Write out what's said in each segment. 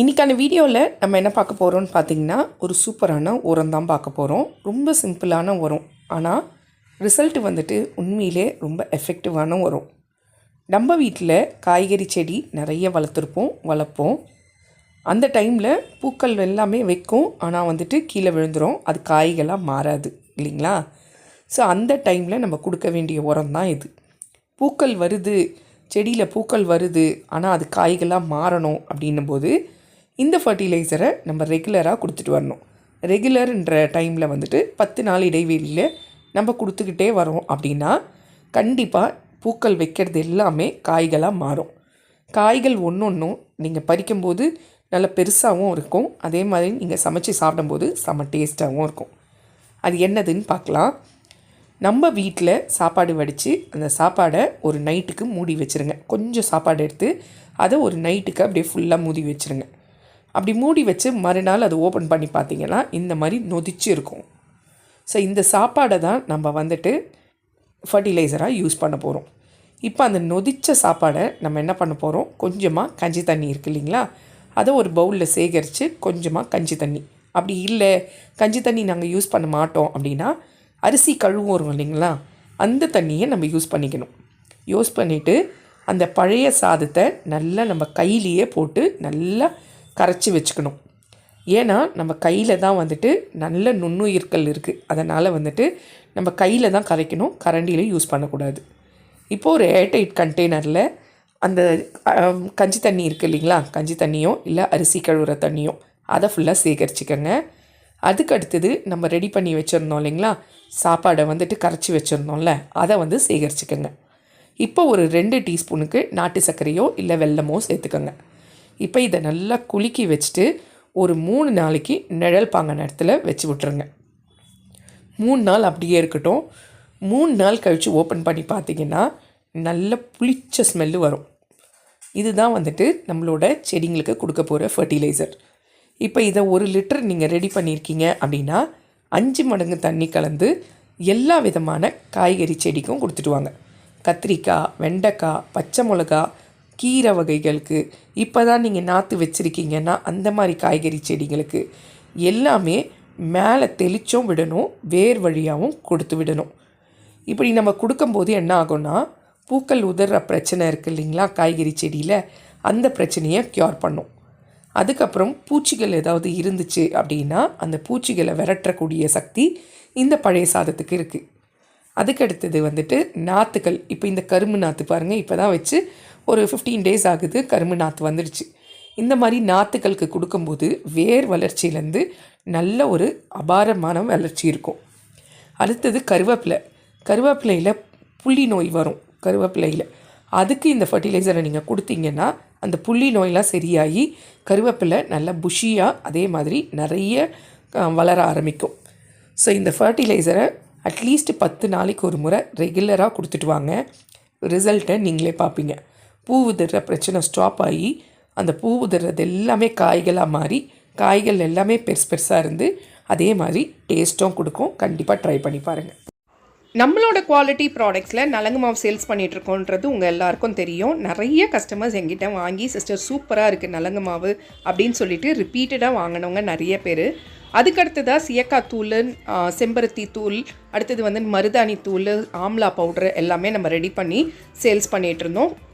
இன்றைக்கான வீடியோவில் நம்ம என்ன பார்க்க போகிறோம்னு பார்த்தீங்கன்னா ஒரு சூப்பரான உரம் தான் பார்க்க போகிறோம் ரொம்ப சிம்பிளான உரம். ஆனால் ரிசல்ட் வந்துட்டு உண்மையிலே ரொம்ப எஃபெக்டிவான உரம். நம்ம வீட்டில் காய்கறி செடி நிறைய வளர்த்துருப்போம் வளர்ப்போம். அந்த டைமில் பூக்கள் எல்லாமே வைக்கும். ஆனால் வந்துட்டு கீழே விழுந்துரும். அது காய்களாக மாறாது இல்லைங்களா? ஸோ அந்த டைமில் நம்ம கொடுக்க வேண்டிய உரம் தான் இது. பூக்கள் வருது செடியில் பூக்கள் வருது ஆனால் அது காய்களாக மாறணும் அப்படின்னும் போது இந்த ஃபர்டிலைசரை நம்ம ரெகுலராக கொடுத்துட்டு வரணும். ரெகுலர்ன்ற டைமில் வந்துட்டு பத்து நாள் இடைவெளியில் நம்ம கொடுத்துக்கிட்டே வரோம் அப்படின்னா கண்டிப்பாக பூக்கள் வைக்கிறது எல்லாமே காய்களாக மாறும். காய்கள் ஒன்று ஒன்றும் நீங்கள் பறிக்கும்போது நல்ல பெருசாகவும் இருக்கும். அதே மாதிரி நீங்கள் சமைச்சு சாப்பிடும்போது செம்ம டேஸ்ட்டாகவும் இருக்கும். அது என்னதுன்னு பார்க்கலாம். நம்ம வீட்டில் சாப்பாடு வடித்து அந்த சாப்பாடை ஒரு நைட்டுக்கு மூடி வச்சுருங்க. கொஞ்சம் சாப்பாடு எடுத்து அதை ஒரு நைட்டுக்கு அப்படியே ஃபுல்லாக மூடி வச்சுருங்க. அப்படி மூடி வச்சு மறுநாள் அதை ஓப்பன் பண்ணி பார்த்தீங்கன்னா இந்த மாதிரி நொதிச்சு இருக்கும் ஸோ இந்த சாப்பாடை தான் நம்ம வந்துட்டு ஃபர்டிலைசராக யூஸ் பண்ண போகிறோம் இப்போ அந்த நொதிச்ச சாப்பாடை நம்ம என்ன பண்ண போகிறோம் கொஞ்சமாக கஞ்சி தண்ணி இருக்கு இல்லைங்களா? அதை ஒரு பவுலில் சேகரித்து கொஞ்சமாக கஞ்சி தண்ணி. அப்படி இல்லை கஞ்சி தண்ணி நாங்கள் யூஸ் பண்ண மாட்டோம் அப்படின்னா அரிசி கழுவும் வரும் இல்லைங்களா? அந்த தண்ணியை நம்ம யூஸ் பண்ணிக்கணும். யூஸ் பண்ணிவிட்டு அந்த பழைய சாதத்தை நல்லா நம்ம கையிலேயே போட்டு நல்லா கரைச்சி வச்சுக்கணும். ஏன்னா நம்ம கையில் தான் வந்துட்டு நல்ல நுண்ணுயிர்கள் இருக்குது அதனால் வந்துட்டு நம்ம கையில் தான் கரைக்கணும். கரண்டியில் யூஸ் பண்ணக்கூடாது. இப்போது ஒரு ஏர்டைட் கண்டெய்னரில் அந்த கஞ்சி தண்ணி இருக்குது இல்லைங்களா? கஞ்சி தண்ணியோ இல்லை அரிசி கழுவுற தண்ணியோ அதை ஃபுல்லாக சேகரிச்சுக்கோங்க. அதுக்கு அடுத்தது நம்ம ரெடி பண்ணி வச்சுருந்தோம் இல்லைங்களா? சாப்பாடை வந்துட்டு கரைச்சி வச்சுருந்தோம்ல அதை வந்து சேகரிச்சுக்கோங்க. இப்போ ஒரு ரெண்டு டீஸ்பூனுக்கு நாட்டு சர்க்கரையோ இல்லை வெல்லமோ சேர்த்துக்கோங்க. இப்போ இதை நல்லா குலுக்கி வச்சுட்டு ஒரு மூணு நாளைக்கு நிழல் பாங்க நேரத்தில் வச்சு விட்ருங்க மூணு நாள் அப்படியே இருக்கட்டும். மூணு நாள் கழித்து ஓப்பன் பண்ணி பார்த்தீங்கன்னா நல்ல புளிச்ச ஸ்மெல்லு வரும். இதுதான் வந்துட்டு நம்மளோட செடிங்களுக்கு கொடுக்க போகிற ஃபர்டிலைசர் இப்போ இதை ஒரு லிட்டர் நீங்கள் ரெடி பண்ணியிருக்கீங்க அப்படின்னா அஞ்சு மடங்கு தண்ணி கலந்து எல்லா விதமான காய்கறி செடிக்கும் கொடுத்துட்டு வாங்க. கத்திரிக்காய் வெண்டைக்காய் பச்சை மிளகா கீரை வகைகளுக்கு இப்போ தான் நீங்கள் நாற்று வச்சுருக்கீங்கன்னா அந்த மாதிரி காய்கறி செடிங்களுக்கு எல்லாமே மேலே தெளிச்சும் விடணும் வேர் வழியாகவும் கொடுத்து விடணும். இப்படி நம்ம கொடுக்கும்போது என்ன ஆகும்னா பூக்கள் உதற பிரச்சனை இருக்குது இல்லைங்களா காய்கறி செடியில் அந்த பிரச்சனையை க்யூர் பண்ணும். அதுக்கப்புறம் பூச்சிகள் ஏதாவது இருந்துச்சு அப்படின்னா அந்த பூச்சிகளை விரட்டக்கூடிய சக்தி இந்த பழைய சாதத்துக்கு இருக்குது அதுக்கு அடுத்தது வந்துட்டு நாற்றுகள் இப்போ இந்த கரும்பு நாற்று பாருங்கள் இப்போ தான் வச்சு ஒரு ஃபிஃப்டீன் டேஸ் ஆகுது கரும்பு நாற்று வந்துடுச்சு. இந்த மாதிரி நாற்றுகளுக்கு கொடுக்கும்போது வேர் வளர்ச்சியிலேருந்து நல்ல ஒரு அபாரமான வளர்ச்சி இருக்கும். அடுத்தது கருவேப்பிலை. கருவேப்பிலையில் புள்ளி நோய் வரும் கருவேப்பிலையில். அதுக்கு இந்த ஃபர்டிலைசரை நீங்கள் கொடுத்தீங்கன்னா அந்த புள்ளி நோயெலாம் சரியாகி கருவேப்பிலை நல்லா புஷியாக அதே மாதிரி நிறைய வளர ஆரம்பிக்கும். ஸோ இந்த ஃபர்டிலைசரை அட்லீஸ்ட் பத்து நாளைக்கு ஒரு முறை ரெகுலராக கொடுத்துட்டு வாங்க. ரிசல்ட்டை நீங்களே பார்ப்பீங்க. பூ உதிர்ற பிரச்சனை ஸ்டாப் ஆகி அந்த பூ உதிர்றது எல்லாமே காய்களாக மாறி காய்கள் எல்லாமே பெருசு பெருசாக இருந்து அதே மாதிரி டேஸ்ட்டும் கொடுக்கும். கண்டிப்பாக ட்ரை பண்ணி பாருங்கள் நம்மளோட குவாலிட்டி ப்ராடக்ட்ஸில் நலங்கு மாவு சேல்ஸ் பண்ணிகிட்ருக்கோன்றது உங்கள் எல்லாருக்கும் தெரியும். நிறைய கஸ்டமர்ஸ் எங்கிட்ட வாங்கி சிஸ்டர் சூப்பராக இருக்குது நலங்கு மாவு அப்படின்னு சொல்லிட்டு ரிப்பீட்டடாக வாங்கினவங்க நிறைய பேர். அதுக்கடுத்ததாக சியக்காய் தூள் செம்பருத்தி தூள் அடுத்தது வந்து மருதாணி தூள் ஆம்லா பவுடர் எல்லாமே நம்ம ரெடி பண்ணி சேல்ஸ் பண்ணிகிட்ருந்தோம்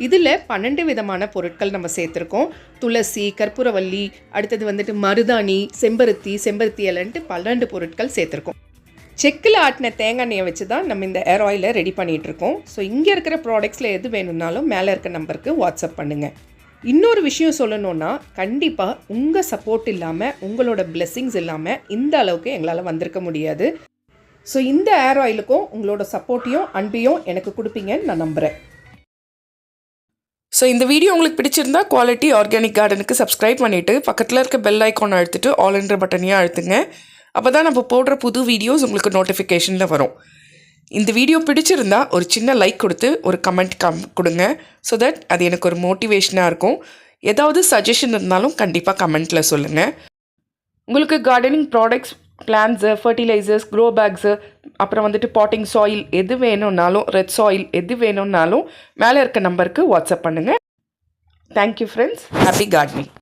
இதில் பன்னெண்டு விதமான பொருட்கள் நம்ம சேர்த்துருக்கோம். துளசி கற்பூரவல்லி அடுத்தது வந்துட்டு மருதாணி செம்பருத்தி செம்பருத்தி இலன்ட்டு பன்னெண்டு பொருட்கள் சேர்த்துருக்கோம். செக்கில் ஆட்டின தேங்காய் எண்ணெயை வச்சு தான் நம்ம இந்த ஏர் ஆயிலை ரெடி பண்ணிகிட்டு இருக்கோம் ஸோ இங்கே இருக்கிற ப்ராடக்ட்ஸில் எது வேணும்னாலும் மேலே இருக்க நம்பருக்கு வாட்ஸ்அப் பண்ணுங்கள் இன்னொரு விஷயம் சொல்லணும்னா கண்டிப்பாக உங்கள் சப்போர்ட் இல்லாமல் உங்களோட பிளெஸ்ஸிங்ஸ் இல்லாமல் இந்த அளவுக்கு எங்களால் வந்திருக்க முடியாது. ஸோ இந்த ஏர் ஆயிலுக்கும் உங்களோட சப்போர்ட்டையும் அன்பையும் எனக்கு கொடுப்பீங்கன்னு நான் நம்புகிறேன் ஸோ இந்த வீடியோ உங்களுக்கு பிடிச்சிருந்தா குவாலிட்டி ஆர்கானிக் கார்டனுக்கு சப்ஸ்கிரைப் பண்ணிவிட்டு பக்கத்தில் இருக்க பெல் ஐக்கான் அழுத்திட்டு ஆல் என்ற பட்டனையும் அழுத்துங்க. அப்போ தான் நம்ம போடுற புது வீடியோஸ் உங்களுக்கு நோட்டிஃபிகேஷனில் வரும். இந்த வீடியோ பிடிச்சிருந்தா ஒரு சின்ன லைக் கொடுத்து ஒரு கமெண்ட் கம் கொடுங்க. ஸோ தட் அது எனக்கு ஒரு மோட்டிவேஷனாக இருக்கும். ஏதாவது சஜஷன் இருந்தாலும் கண்டிப்பாக கமெண்ட்டில் சொல்லுங்கள் உங்களுக்கு gardening products plants fertilisers grow bags அப்புறம் வந்துட்டு பாட்டிங் சாயில் எது வேணும்னாலும் ரெட் சாயில் எது வேணும்னாலும் மேலே இருக்க நம்பருக்கு வாட்ஸ்அப் பண்ணுங்கள் தேங்க்யூ ஃப்ரெண்ட்ஸ் ஹாப்பி கார்டனிங்